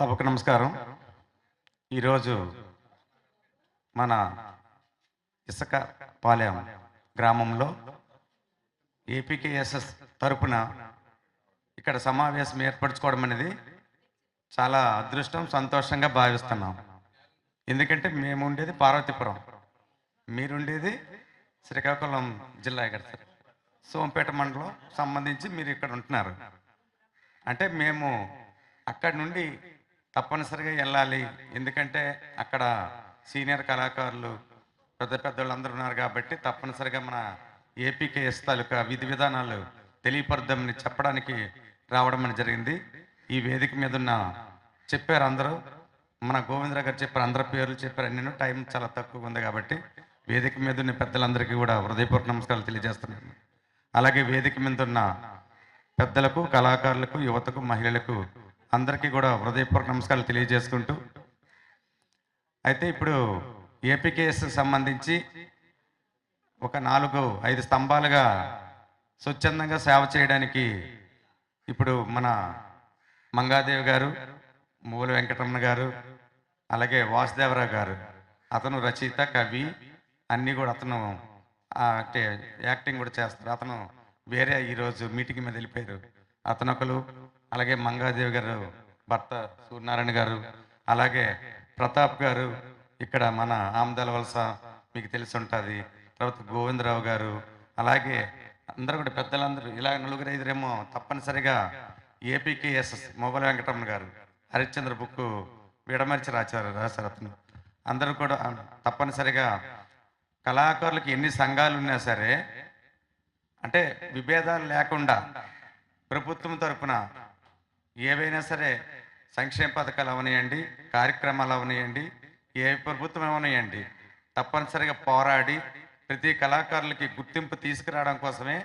సభకు నమస్కారం. ఈరోజు మన ఇసుక పాలెం గ్రామంలో ఏపీకేఎస్ఎస్ తరపున ఇక్కడ సమావేశం ఏర్పరచుకోవడం అనేది చాలా అదృష్టం సంతోషంగా భావిస్తున్నాం. ఎందుకంటే మేము ఉండేది పార్వతీపురం. మీరుండేది శ్రీకాకుళం జిల్లా ఇక్కడ సార్. సోంపేట మండలం సంబంధించి మీరు ఇక్కడ ఉంటున్నారు. అంటే మేము అక్కడి నుండి తప్పనిసరిగా వెళ్ళాలి. ఎందుకంటే అక్కడ సీనియర్ కళాకారులు పెద్ద పెద్దోళ్ళు అందరూ ఉన్నారు కాబట్టి తప్పనిసరిగా మన ఏపీకేఎస్ తాలూకా విధి విధానాలు తెలియపరదామని చెప్పడానికి రావడం అని జరిగింది. ఈ వేదిక మీద ఉన్న చెప్పారు అందరూ. మన గోవిందరావు గారు చెప్పారు అందరి పేర్లు చెప్పారు నేను టైం చాలా తక్కువ ఉంది కాబట్టి వేదిక మీద ఉన్న పెద్దలందరికీ కూడా హృదయపూర్వక నమస్కారాలు తెలియజేస్తున్నాను. అలాగే వేదిక మీద ఉన్న పెద్దలకు కళాకారులకు యువతకు మహిళలకు అందరికీ కూడా హృదయపూర్వక నమస్కారాలు తెలియజేసుకుంటూ. అయితే ఇప్పుడు ఏపీకేఎస్ సంబంధించి ఒక నాలుగు ఐదు స్తంభాలుగా స్వచ్ఛందంగా సేవ చేయడానికి ఇప్పుడు మన మంగాదేవి గారు మూల వెంకటరమణ గారు అలాగే వాసుదేవరావు గారు అతను రచయిత కవి అన్నీ కూడా అతను అంటే యాక్టింగ్ కూడా చేస్తారు. అతను వేరే ఈరోజు మీటింగ్ మీద వెళ్ళిపోయారు. అతను ఒకరు అలాగే మంగాదేవి గారు భర్త సూర్యనారాయణ గారు అలాగే ప్రతాప్ గారు ఇక్కడ మన ఆమదాల వలస మీకు తెలిసి ఉంటుంది. తర్వాత గోవిందరావు గారు అలాగే అందరూ కూడా పెద్దలందరూ ఇలా నలుగురు ఐదురేమో తప్పనిసరిగా ఏపీకేఎస్ఎస్ మొబైల్ వెంకటరమణ గారు హరిశ్చంద్ర బుక్ విడమర్చి రాశారు రాశారు అతను అందరూ కూడా తప్పనిసరిగా కళాకారులకు ఎన్ని సంఘాలు ఉన్నా సరే అంటే విభేదాలు లేకుండా ప్రభుత్వం తరఫున ఏవైనా సరే సంక్షేమ పథకాలు అవనియండి కార్యక్రమాలు అవనియండి ఏ ప్రభుత్వం అవనియండి తప్పనిసరిగా పోరాడి ప్రతి కళాకారులకి గుర్తింపు తీసుకురావడం కోసమే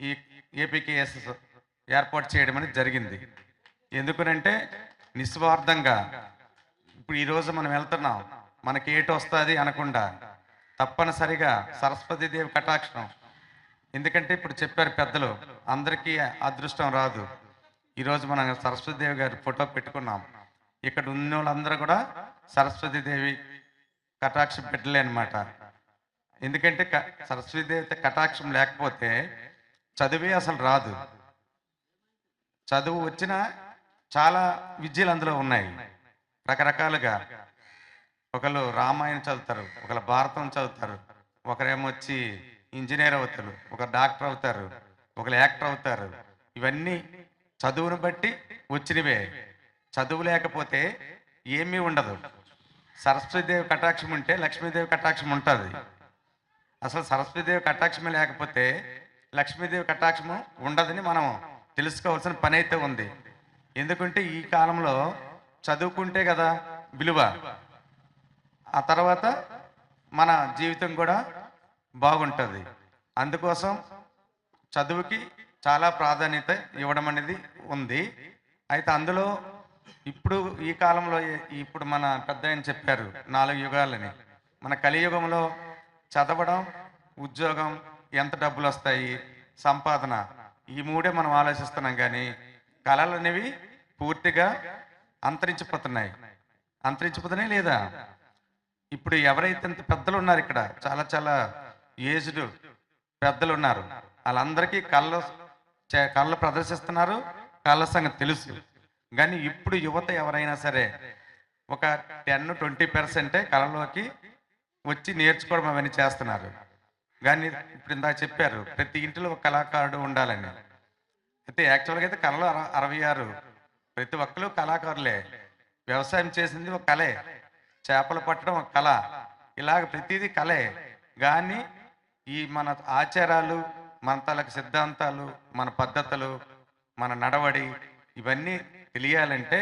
ఈ ఏపీకేఎస్ ఏర్పాటు చేయడం అనేది జరిగింది. ఎందుకనంటే నిస్వార్థంగా ఇప్పుడు ఈరోజు మనం వెళ్తున్నాం మనకి ఏటు వస్తుంది అనకుండా తప్పనిసరిగా సరస్వతీదేవి కటాక్షం. ఎందుకంటే ఇప్పుడు చెప్పారు పెద్దలు అందరికీ అదృష్టం రాదు. ఈరోజు మనం సరస్వతిదేవి గారి ఫోటో పెట్టుకున్నాం. ఇక్కడ ఉన్న వాళ్ళందరూ కూడా సరస్వతీదేవి కటాక్షం బిడ్డలే అనమాట ఎందుకంటే సరస్వతీదేవి కటాక్షం లేకపోతే చదివే అసలు రాదు. చదువు వచ్చిన చాలా విద్యలు అందులో ఉన్నాయి. రకరకాలుగా. ఒకళ్ళు రామాయణం చదువుతారు ఒకళ్ళు భారతం చదువుతారు ఒకరేమో వచ్చి ఇంజనీర్ అవుతారు ఒక డాక్టర్ అవుతారు ఒకరు యాక్టర్ అవుతారు. ఇవన్నీ చదువును బట్టి వచ్చినవే. చదువు లేకపోతే ఏమీ ఉండదు. సరస్వతీదేవి కటాక్షం ఉంటే లక్ష్మీదేవి కటాక్షం ఉంటుంది. అసలు సరస్వతీదేవి కటాక్షమే లేకపోతే లక్ష్మీదేవి కటాక్షము ఉండదని మనం తెలుసుకోవాల్సిన పని అయితే ఉంది. ఎందుకంటే ఈ కాలంలో చదువుకుంటే కదా విలువ. ఆ తర్వాత మన జీవితం కూడా బాగుంటుంది. అందుకోసం చదువుకి చాలా ప్రాధాన్యత ఇవ్వడం అనేది ఉంది. అయితే అందులో ఇప్పుడు ఈ కాలంలో ఇప్పుడు మన పెద్ద ఆయన చెప్పారు నాలుగు యుగాలని. మన కలియుగంలో చదవడం ఉద్యోగం ఎంత డబ్బులు వస్తాయి సంపాదన ఈ మూడే మనం ఆలోచిస్తున్నాం కానీ కళలు అనేవి పూర్తిగా అంతరించిపోతున్నాయి. అంతరించిపోతున్నాయి లేదా? ఇప్పుడు ఎవరైతే ఇంత పెద్దలు ఉన్నారు ఇక్కడ చాలా చాలా ఏజ్డ్ పెద్దలు ఉన్నారు వాళ్ళందరికీ కళ్ళ చే- కళ్ళు ప్రదర్శిస్తున్నారు. కళ్ళ సంగతి తెలుసు. కానీ ఇప్పుడు యువత ఎవరైనా సరే ఒక టెన్ ట్వంటీ పర్సెంటే కళలోకి వచ్చి నేర్చుకోవడం అవన్నీ చేస్తున్నారు. కానీ ఇప్పుడు ఇందాక చెప్పారు ప్రతి ఇంటిలో ఒక కళాకారుడు ఉండాలని. అయితే యాక్చువల్గా అయితే కళలు అర- అరవై ఆరు ప్రతి ఒక్కరు కళాకారులే. వ్యవసాయం చేసింది ఒక కళే. చేపలు పట్టడం ఒక కళ. ఇలాగ ప్రతిదీ కళే. కానీ ఈ మన ఆచారాలు మన తాలకు సిద్ధాంతాలు మన పద్ధతులు మన నడవడి ఇవన్నీ తెలియాలంటే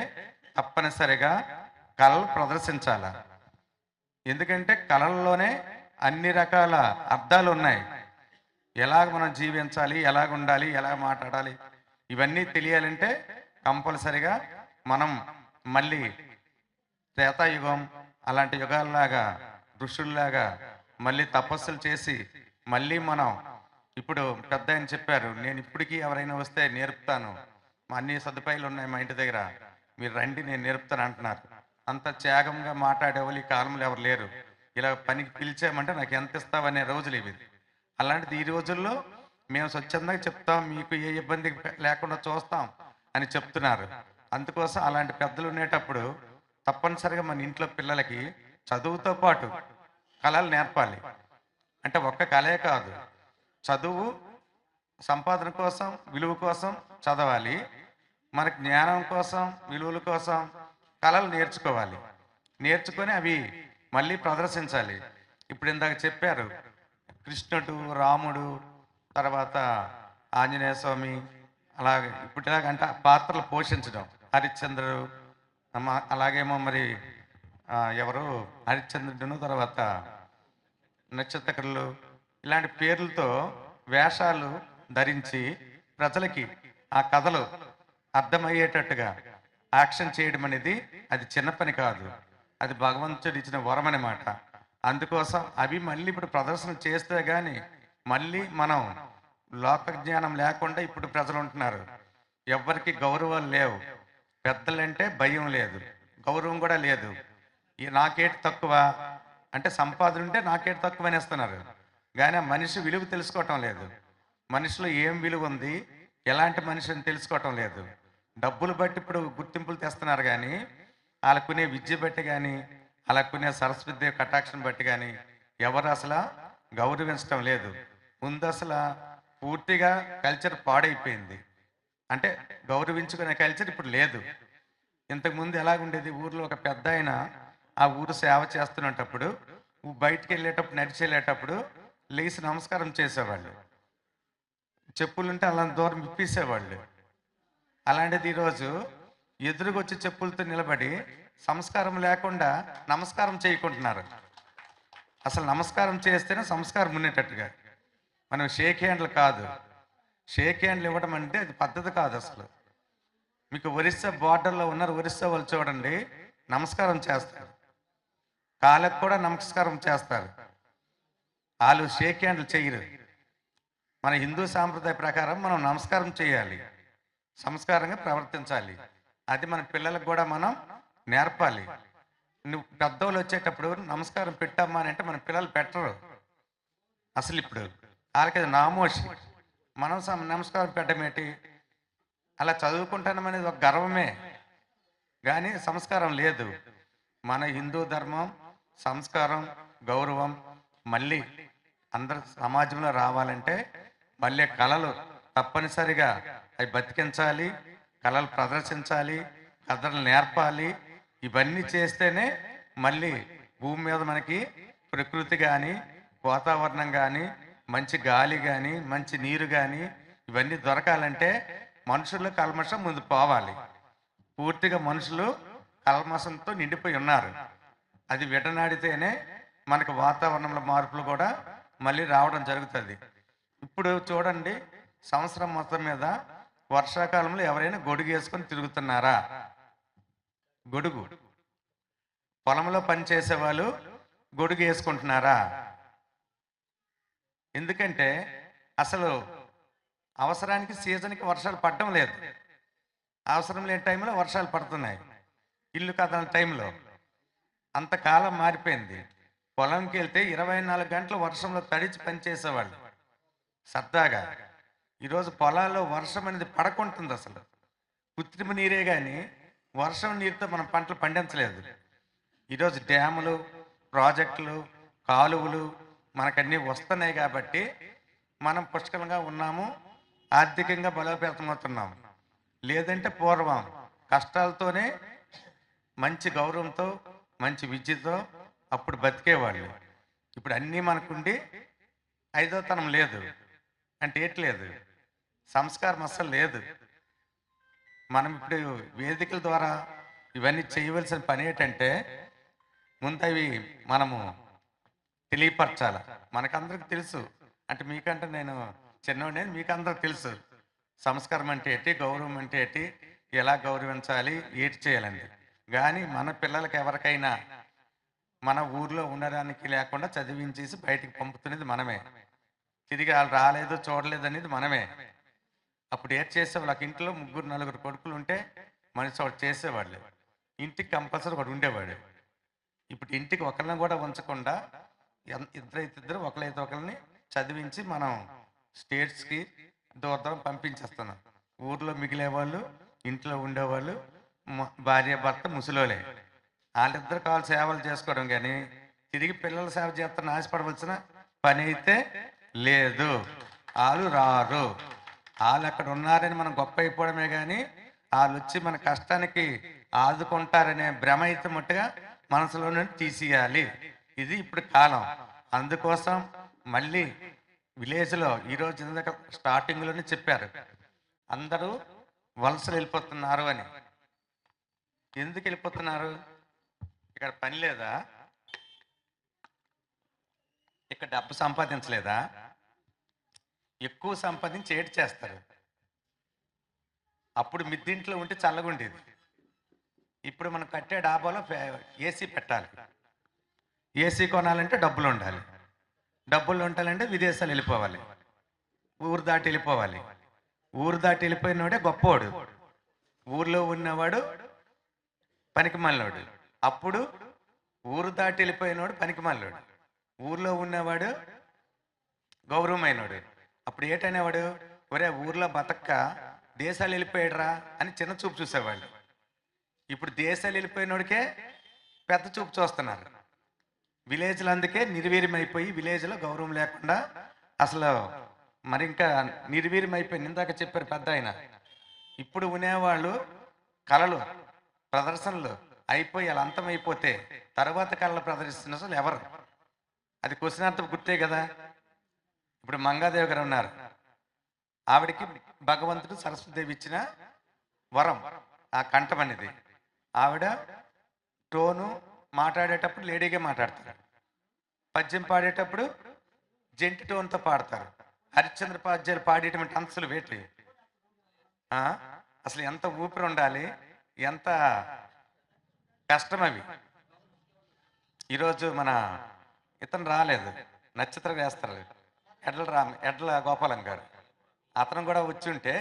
తప్పనిసరిగా కళలు ప్రదర్శించాల. ఎందుకంటే కళల్లోనే అన్ని రకాల అర్థాలు ఉన్నాయి. ఎలాగ మనం జీవించాలి ఎలాగ ఉండాలి ఎలా మాట్లాడాలి ఇవన్నీ తెలియాలంటే కంపల్సరిగా మనం మళ్ళీ త్రేతాయుగం అలాంటి యుగాల్లాగా ఋషుల్లాగా మళ్ళీ తపస్సులు చేసి మళ్ళీ మనం ఇప్పుడు పెద్ద ఆయన చెప్పారు. నేను ఇప్పటికీ ఎవరైనా వస్తే నేర్పుతాను. మా అన్ని సదుపాయాలు ఉన్నాయి మా ఇంటి దగ్గర. మీరు రండి నేను నేర్పుతాను అంటున్నారు. అంత త్యాగంగా మాట్లాడేవాళ్ళు ఈ కాలంలో ఎవరు లేరు. ఇలా పనికి పిలిచామంటే నాకు ఎంత ఇస్తావనే రోజులు ఇవి. అలాంటిది ఈ రోజుల్లో మేము స్వచ్ఛందంగా చెప్తాం మీకు ఏ ఇబ్బంది లేకుండా చూస్తాం అని చెప్తున్నారు. అందుకోసం అలాంటి పెద్దలు ఉండేటప్పుడు తప్పనిసరిగా మన ఇంట్లో పిల్లలకి చదువుతో పాటు కళలు నేర్పాలి. అంటే ఒక్క కళే కాదు. చదువు సంపాదన కోసం విలువ కోసం చదవాలి. మనకి జ్ఞానం కోసం విలువల కోసం కళలు నేర్చుకోవాలి. నేర్చుకొని అవి మళ్ళీ ప్రదర్శించాలి. ఇప్పుడు ఇందాక చెప్పారు కృష్ణుడు రాముడు తర్వాత ఆంజనేయ స్వామి అలాగే ఇప్పటిలాగంటే పాత్రలు పోషించడం. హరిశ్చంద్రుడు అలాగేమో మరి ఎవరు? హరిశ్చంద్రుడును తర్వాత నక్షత్రకులు ఇలాంటి పేర్లతో వేషాలు ధరించి ప్రజలకి ఆ కథలు అర్థమయ్యేటట్టుగా యాక్షన్ చేయడం అనేది అది చిన్న పని కాదు. అది భగవంతుడు ఇచ్చిన వరం అన్నమాట. అందుకోసం అవి మళ్ళీ ఇప్పుడు ప్రదర్శన చేస్తే కానీ మళ్ళీ మనం లోక జ్ఞానం లేకుండా ఇప్పుడు ప్రజలు ఉంటున్నారు. ఎవరికి గౌరవాలు లేవు. పెద్దలంటే భయం లేదు. గౌరవం కూడా లేదు. నాకేటి తక్కువ? అంటే సంపాదన ఉంటే నాకేటి తక్కువ అనేస్తున్నారు. కానీ మనిషి విలువ తెలుసుకోవటం లేదు. మనిషిలో ఏం విలువ ఉంది? ఎలాంటి మనిషి అని తెలుసుకోవటం లేదు. డబ్బులు బట్టి ఇప్పుడు గుర్తింపులు తెస్తున్నారు కానీ వాళ్ళ కొనే విద్య బట్టి కానీ అలా కొనే సరస్వతి దేవి కటాక్షం బట్టి కానీ ఎవరు అసలు గౌరవించడం లేదు. ముందు అసలు పూర్తిగా కల్చర్ పాడైపోయింది. అంటే గౌరవించుకునే కల్చర్ ఇప్పుడు లేదు. ఇంతకుముందు ఎలాగుండేది? ఊర్లో ఒక పెద్ద ఆయన ఆ ఊరు సేవ చేస్తున్నప్పుడు బయటికి వెళ్ళేటప్పుడు నడిచి వెళ్ళేటప్పుడు లేచి నమస్కారం చేసేవాళ్ళు. చెప్పులుంటే అలా దూరం ఇప్పేసేవాళ్ళు అలాంటిది ఈరోజు ఎదురుకొచ్చి చెప్పులతో నిలబడి సంస్కారం లేకుండా నమస్కారం చేయకుంటున్నారు. అసలు నమస్కారం చేస్తేనే సంస్కారం ఉండేటట్టుగా. మనం షేక్ హ్యాండ్లు కాదు. షేక్ హ్యాండ్లు ఇవ్వడం అంటే అది పద్ధతి కాదు అసలు. మీకు ఒరిస్సా బార్డర్లో ఉన్నారు ఒరిస్సా వాళ్ళు చూడండి నమస్కారం చేస్తారు. కాళ్ళకు కూడా నమస్కారం చేస్తారు. వాళ్ళు షేక్ హ్యాండ్లు చేయరు. మన హిందూ సాంప్రదాయ ప్రకారం మనం నమస్కారం చేయాలి. సంస్కారంగా ప్రవర్తించాలి. అది మన పిల్లలకు కూడా మనం నేర్పాలి. నువ్వు పెద్దోళ్ళు వచ్చేటప్పుడు నమస్కారం పెట్టమ్మా అని అంటే మన పిల్లలు పెట్టరు. అసలు ఇప్పుడు వాళ్ళకి అది నామోషి. మనం సం- నమస్కారం పెట్టమేటి అలా చదువుకుంటాం అనేది ఒక గర్వమే. కానీ సంస్కారం లేదు. మన హిందూ ధర్మం సంస్కారం గౌరవం మళ్ళీ అందరు సమాజంలో రావాలంటే మళ్ళీ కళలు తప్పనిసరిగా అవి బతికించాలి కళలు ప్రదర్శించాలి కథలు నేర్పాలి. ఇవన్నీ చేస్తేనే మళ్ళీ భూమి మీద మనకి ప్రకృతి కానీ వాతావరణం కానీ మంచి గాలి కానీ మంచి నీరు కానీ ఇవన్నీ దొరకాలంటే మనుషుల్లో కల్మషం ముందు పోవాలి. పూర్తిగా మనుషులు కల్మషంతో నిండిపోయి ఉన్నారు. అది విడనాడితేనే మనకు వాతావరణంలో మార్పులు కూడా మళ్ళీ రావడం జరుగుతుంది. ఇప్పుడు చూడండి సంవత్సరం మొత్తం మీద వర్షాకాలంలో ఎవరైనా గొడుగు వేసుకొని తిరుగుతున్నారా? గొడుగు. పొలంలో పనిచేసే వాళ్ళు గొడుగు వేసుకుంటున్నారా? ఎందుకంటే అసలు అవసరానికి సీజన్కి వర్షాలు పడడం లేదు. అవసరం లేని టైంలో వర్షాలు పడుతున్నాయి. ఇల్లు కదల టైంలో. అంతకాలం మారిపోయింది. పొలంకి వెళ్తే ఇరవై నాలుగు గంటలు వర్షంలో తడిచి పనిచేసేవాళ్ళు. సరదాగా. ఈరోజు పొలాల్లో వర్షం అనేది పడకుంటుంది అసలు. కృత్రిమ నీరే కానీ వర్షం నీరుతో మనం పంటలు పండించలేదు. ఈరోజు డ్యాములు ప్రాజెక్టులు కాలువలు మనకన్నీ వస్తున్నాయి కాబట్టి మనం పుష్కలంగా ఉన్నాము ఆర్థికంగా బలోపేతమవుతున్నాము. లేదంటే పూర్వం కష్టాలతోనే మంచి గౌరవంతో మంచి విద్యతో అప్పుడు బతికేవాళ్ళు. ఇప్పుడు అన్నీ మనకుండి ఐదోతనం లేదు. అంటే ఏట్లేదు సంస్కారం అస్సలు లేదు. మనం ఇప్పుడు వేదికల ద్వారా ఇవన్నీ చేయవలసిన పని ఏంటంటే ముందు అవి మనము తెలియపరచాల. మనకందరికి తెలుసు. అంటే మీకంటే నేను చిన్నవాడిని మీకు అందరికి తెలుసు. సంస్కారం అంటే ఏంటి? గౌరవం అంటే ఏంటి? ఎలా గౌరవించాలి? ఏటి చేయాలండి? కానీ మన పిల్లలకి ఎవరికైనా మన ఊర్లో ఉండడానికి లేకుండా చదివించేసి బయటికి పంపుతున్నది మనమే. తిరిగి వాళ్ళు రాలేదు చూడలేదు అనేది మనమే. అప్పుడు ఏం చేసే వాళ్ళకి ఇంట్లో ముగ్గురు నలుగురు కొడుకులు ఉంటే మనిషి ఒకటి చేసేవాళ్ళు ఇంటికి కంపల్సరీ వాడు ఉండేవాడు. ఇప్పుడు ఇంటికి ఒకరిని కూడా ఉంచకుండా ఇద్దరైతే ఇద్దరు ఒకరైతే ఒకరిని చదివించి మనం స్టేట్స్కి దూర దూరం పంపించేస్తున్నాం. ఊర్లో మిగిలే వాళ్ళు ఇంట్లో ఉండేవాళ్ళు భార్య భర్త ముసలోలే. వాళ్ళిద్దరు కాలు సేవలు చేసుకోవడం కానీ తిరిగి పిల్లల సేవ చేస్తున్న ఆశపడవలసిన పని అయితే లేదు. వాళ్ళు రారు. వాళ్ళు అక్కడ ఉన్నారని మనం గొప్ప అయిపోవడమే కానీ వాళ్ళు వచ్చి మన కష్టానికి ఆదుకుంటారనే భ్రమ అయితే మట్టుగా మనసులో నుండి తీసేయాలి. ఇది ఇప్పుడు కాలం. అందుకోసం మళ్ళీ విలేజ్లో ఈరోజు ఇందాక స్టార్టింగ్లోనే చెప్పారు. అందరూ వలసలు వెళ్ళిపోతున్నారు అని. ఎందుకు వెళ్ళిపోతున్నారు? ఇక్కడ పని లేదా? ఇక్కడ డబ్బు సంపాదించలేదా? ఎక్కువ సంపాదించి ఏడు చేస్తారు. అప్పుడు మిద్దింట్లో ఉంటే చల్లగా ఉండేది ఇప్పుడు మనం కట్టే డాబాలో ఏసీ పెట్టాలి. ఏసీ కొనాలంటే డబ్బులు ఉండాలి. డబ్బులు ఉండాలంటే విదేశాలు వెళ్ళిపోవాలి. ఊరు దాటి వెళ్ళిపోవాలి. ఊరు దాటి వెళ్ళిపోయినవాడే గొప్పోడు. ఊర్లో ఉన్నవాడు పనికి మళ్ళోడు. అప్పుడు ఊరు దాటి వెళ్ళిపోయినోడు పనికి ఊర్లో ఉన్నవాడు గౌరవమైనోడు. అప్పుడు ఏటనేవాడు? ఒరే ఊర్లో బతక్క దేశాలు వెళ్ళిపోయాడురా అని చిన్న చూపు చూసేవాళ్ళు. ఇప్పుడు దేశాలు వెళ్ళిపోయినోడికే పెద్ద చూపు చూస్తున్నారు. విలేజ్లు అందుకే నిర్వీర్యమైపోయి విలేజ్లో గౌరవం లేకుండా అసలు మరి ఇంకా నిర్వీర్యం ఇందాక చెప్పారు పెద్ద ఆయన ఇప్పుడు ఉండేవాళ్ళు కళలు ప్రదర్శనలు అయిపోయి అలా అంతమైపోతే తర్వాత కళలు ప్రదర్శిస్తున్న అసలు ఎవరు? అది క్వశ్చనార్థం గుర్తే కదా? ఇప్పుడు మంగాదేవి గారు ఉన్నారు. ఆవిడకి భగవంతుడు సరస్వతిదేవి ఇచ్చిన వరం ఆ కంఠం అనేది. ఆవిడ టోను మాట్లాడేటప్పుడు లేడీగా మాట్లాడతారు. పద్యం పాడేటప్పుడు జంటి టోన్తో పాడతారు. హరిశ్చంద్ర పాద్యాలు పాడేటువంటి అంశలు వేటి అసలు ఎంత ఊపిరి ఉండాలి ఎంత కష్టం అవి ఈరోజు మన ఇతను రాలేదు. నక్షత్రం వేస్తారు. ఎడ్ల రామ్ ఎడ్ల గోపాలం గారు. అతను కూడా వచ్చి ఉంటే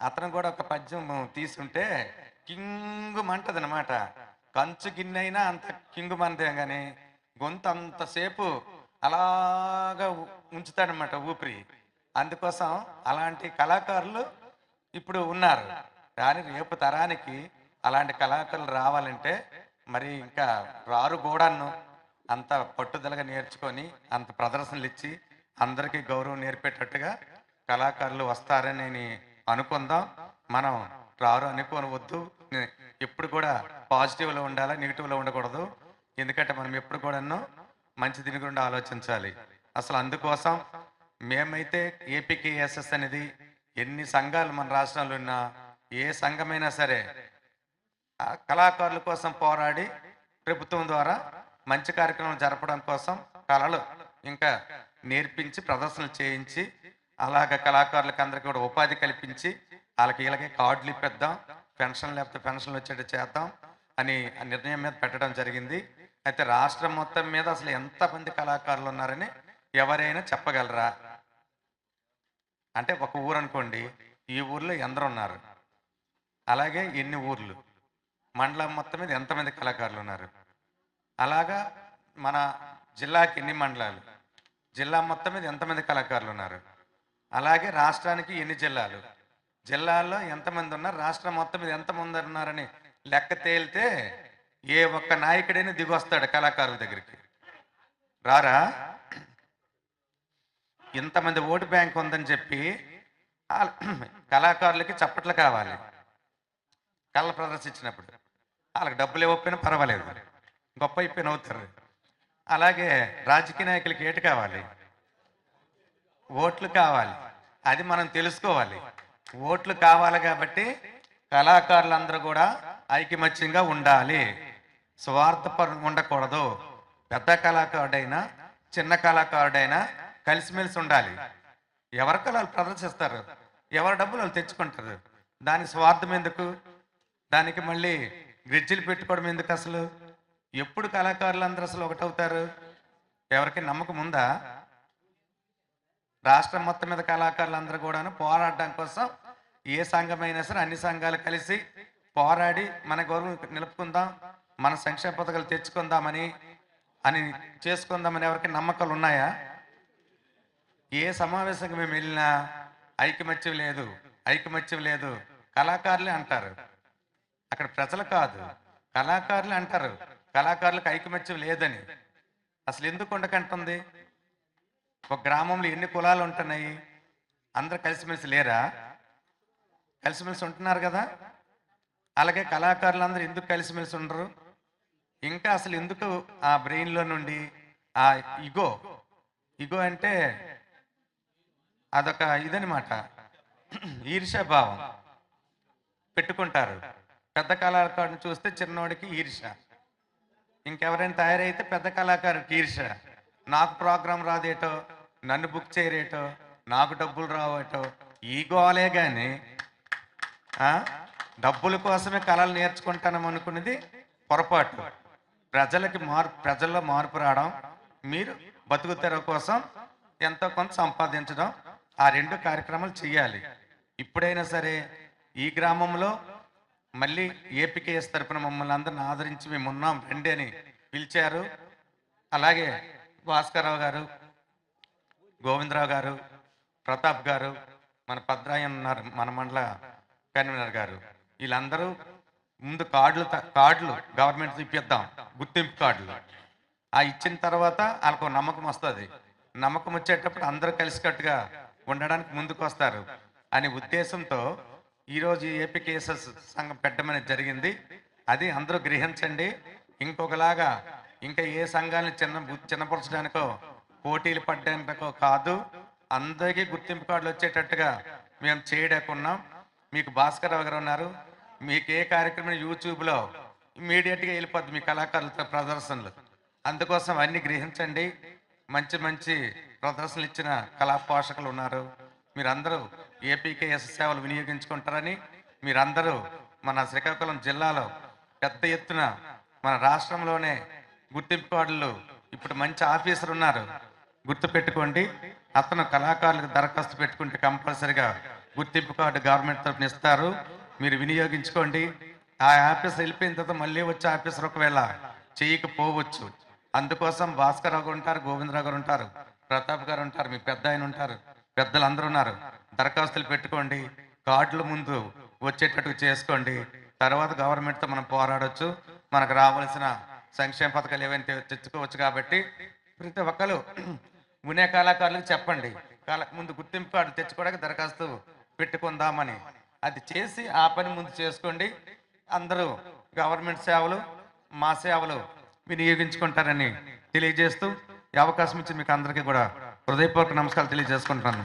అతను కూడా ఒక పద్యం తీసుంటే కింగు మంటది అనమాట కంచు గిన్నె అయినా అంత కింగు మనదే కానీ గొంతు అంతసేపు అలాగా ఉంచుతాడనమాట ఊపిరి. అందుకోసం అలాంటి కళాకారులు ఇప్పుడు ఉన్నారు. కానీ రేపు తరానికి అలాంటి కళాకారులు రావాలంటే మరి ఇంకా రారు కూడాను అంత పట్టుదలగా నేర్చుకొని అంత ప్రదర్శనలు ఇచ్చి అందరికీ గౌరవం నేర్పేటట్టుగా కళాకారులు వస్తారని నేను అనుకుందాం. మనం రారు అనుకోనవద్దు. ఎప్పుడు కూడా పాజిటివ్లో ఉండాలా నెగిటివ్లో ఉండకూడదు. ఎందుకంటే మనం ఎప్పుడు కూడాను మంచి దీని గురించి ఆలోచించాలి. అసలు అందుకోసం మేమైతే ఏపీకేఎస్ఎస్ అనేది ఎన్ని సంఘాలు మన రాష్ట్రంలో ఉన్నా ఏ సంఘమైనా సరే కళాకారుల కోసం పోరాడి ప్రభుత్వం ద్వారా మంచి కార్యక్రమం జరపడం కోసం కళలు ఇంకా నేర్పించి ప్రదర్శనలు చేయించి అలాగ కళాకారులకు అందరికీ కూడా ఉపాధి కల్పించి వాళ్ళకి వీళ్ళకి కార్డులు ఇప్పిద్దాం పెన్షన్ లేకపోతే పెన్షన్లు వచ్చేట్టు చేద్దాం అని నిర్ణయం మీద పెట్టడం జరిగింది. అయితే రాష్ట్రం మొత్తం మీద అసలు ఎంతమంది కళాకారులు ఉన్నారని ఎవరైనా చెప్పగలరా? అంటే ఒక ఊరు అనుకోండి ఈ ఊర్లో ఎందరు ఉన్నారు. అలాగే ఎన్ని ఊర్లు? మండలం మొత్తం మీద ఎంతమంది కళాకారులు ఉన్నారు అలాగా మన జిల్లాకి ఎన్ని మండలాలు? జిల్లా మొత్తం మీద ఎంతమంది కళాకారులు ఉన్నారు అలాగే రాష్ట్రానికి ఎన్ని జిల్లాలు? జిల్లాల్లో ఎంతమంది ఉన్నారు? రాష్ట్రం మొత్తం మీద ఎంతమంది ఉన్నారని లెక్క తేలితే ఏ ఒక్క నాయకుడైనా దిగొస్తాడు కళాకారుల దగ్గరికి. రారా? ఇంతమంది ఓటు బ్యాంక్ ఉందని చెప్పి కళాకారులకి చప్పట్లు కావాలి. కళ్ళ ప్రదర్శించినప్పుడు. వాళ్ళకి డబ్బులు ఇవ్వకపోయినా పర్వాలేదు. గొప్ప అయిపోయిన అవుతారు. అలాగే రాజకీయ నాయకులకి ఏటు కావాలి? ఓట్లు కావాలి. అది మనం తెలుసుకోవాలి. ఓట్లు కావాలి కాబట్టి కళాకారులందరూ కూడా ఐకమత్యంగా ఉండాలి. స్వార్థపరం ఉండకూడదు. పెద్ద కళాకారుడైనా చిన్న కళాకారుడైనా కలిసిమెలిసి ఉండాలి. ఎవరి కళలు ప్రదర్శిస్తారు? ఎవరి డబ్బులు వాళ్ళు తెచ్చుకుంటారు? దాని స్వార్థం ఎందుకు? దానికి మళ్ళీ గ్రిడ్జిలు పెట్టుకోవడం ఎందుకు అసలు? ఎప్పుడు కళాకారులు అందరూ అసలు ఒకటవుతారు? ఎవరికి నమ్మకం ఉందా? రాష్ట్రం మొత్తం మీద కళాకారులు అందరూ కూడాను పోరాడడం కోసం ఏ సంఘమైనా సరే అన్ని సంఘాలు కలిసి పోరాడి మన గౌరవం నిలుపుకుందాం మన సంక్షేమ పథకాలు తెచ్చుకుందామని అని చేసుకుందామని ఎవరికి నమ్మకాలు ఉన్నాయా? ఏ సమావేశంకి మేము వెళ్ళినా ఐకమత్యం లేదు ఐకమత్యం లేదు. కళాకారులే అంటారు. అక్కడ ప్రజలు కాదు. కళాకారులు అంటారు. కళాకారులకు ఐకమత్యం లేదని. అసలు ఎందుకు ఉండకంటుంది? ఒక గ్రామంలో ఎన్ని కులాలు ఉంటున్నాయి? అందరు కలిసిమెలిసి లేరా? కలిసిమెలిసి ఉంటున్నారు కదా. అలాగే కళాకారులు అందరూ ఎందుకు కలిసిమెలిసి ఉండరు? ఇంకా అసలు ఎందుకు ఆ బ్రెయిన్లో నుండి ఆ ఇగో? ఇగో అంటే అదొక ఇదనమాట ఈర్ష్యాభావం. పెట్టుకుంటారు. పెద్ద కళాకారుని చూస్తే చిన్నోడికి ఈర్ష. ఇంకెవరైనా తయారైతే పెద్ద కళాకారుడికి ఈర్ష. నాకు ప్రోగ్రాం రాదేటో నన్ను బుక్ చేయరేటో నాకు డబ్బులు రావటో ఈ గోలే కానీ డబ్బుల కోసమే కళలు నేర్చుకుంటానం అనుకున్నది పొరపాటు. ప్రజలకి మార్పు ప్రజల్లో మార్పు రావడం మీరు బతుకు తెరవ కోసం ఎంతో కొంత సంపాదించడం ఆ రెండు కార్యక్రమాలు చేయాలి ఇప్పుడైనా సరే ఈ గ్రామంలో మళ్ళీ ఏపీకేఎస్ తరపున మమ్మల్ని అందరిని ఆదరించి మేము ఉన్నాం రండి అని పిలిచారు. అలాగే భాస్కర్రావు గారు గోవిందరావు గారు ప్రతాప్ గారు మన పద్రాయన్ ఉన్నారు మన మండల కన్వీనర్ గారు. వీళ్ళందరూ ముందు కార్డులు త- కార్డులు గవర్నమెంట్ ఇప్పిద్దాం గుర్తింపు కార్డులు. ఆ ఇచ్చిన తర్వాత వాళ్ళకు నమ్మకం వస్తుంది. నమ్మకం వచ్చేటప్పుడు అందరూ కలిసికట్టుగా ఉండడానికి ముందుకు వస్తారు అనే ఉద్దేశంతో ఈరోజు ఏపీ కేసెస్ సంఘం పెట్టమని జరిగింది. అది అందరూ గ్రహించండి. ఇంకొకలాగా ఇంకా ఏ సంఘాలను చిన్న చిన్నపరచడానికో పోటీలు పడ్డానికో కాదు. అందరికీ గుర్తింపు కార్డులు వచ్చేటట్టుగా మేము చేయడాకున్నాం. మీకు భాస్కర్ గారు ఉన్నారు. మీకు ఏ కార్యక్రమం యూట్యూబ్లో ఇమీడియట్గా వెళ్ళిపోద్ది మీ కళాకారులతో ప్రదర్శనలు. అందుకోసం అన్ని గ్రహించండి. మంచి మంచి ప్రదర్శనలు ఇచ్చిన కళా పోషకులు ఉన్నారు. మీరందరూ ఏపీకేఎస్ సేవలు వినియోగించుకుంటారని మీరందరూ మన శ్రీకాకుళం జిల్లాలో పెద్ద ఎత్తున మన రాష్ట్రంలోనే గుర్తింపు కార్డులు ఇప్పుడు మంచి ఆఫీసర్ ఉన్నారు. గుర్తు పెట్టుకోండి అతను కళాకారులకు దరఖాస్తు పెట్టుకుంటే కంపల్సరిగా గుర్తింపు కార్డు గవర్నమెంట్ తరఫున ఇస్తారు. మీరు వినియోగించుకోండి. ఆ ఆఫీసర్ వెళ్ళిపోయిన తర్వాత మళ్ళీ వచ్చే ఆఫీసర్ ఒకవేళ చేయకపోవచ్చు. అందుకోసం భాస్కర్ రావు గారు ఉంటారు గోవిందరావు గారు ఉంటారు ప్రతాప్ గారు ఉంటారు మీ పెద్ద ఆయన ఉంటారు పెద్దలు అందరూ ఉన్నారు. దరఖాస్తులు పెట్టుకోండి. కార్డుల ముందు వచ్చేటట్టు చేసుకోండి. తర్వాత గవర్నమెంట్తో మనం పోరాడొచ్చు. మనకు రావాల్సిన సంక్షేమ పథకాలు ఏవైనా తెచ్చుకోవచ్చు కాబట్టి ప్రతి ఒక్కరు మునే కళాకారులకు చెప్పండి. కళ ముందు గుర్తింపు కార్డు తెచ్చుకోవడానికి దరఖాస్తు పెట్టుకుందామని. అది చేసి ఆ పని ముందు చేసుకోండి. అందరూ గవర్నమెంట్ సేవలు మా సేవలు వినియోగించుకుంటారని తెలియజేస్తూ ఈ అవకాశం ఇచ్చి మీకు అందరికీ కూడా హృదయపూర్వక నమస్కారాలు తెలియజేసుకుంటున్నాను.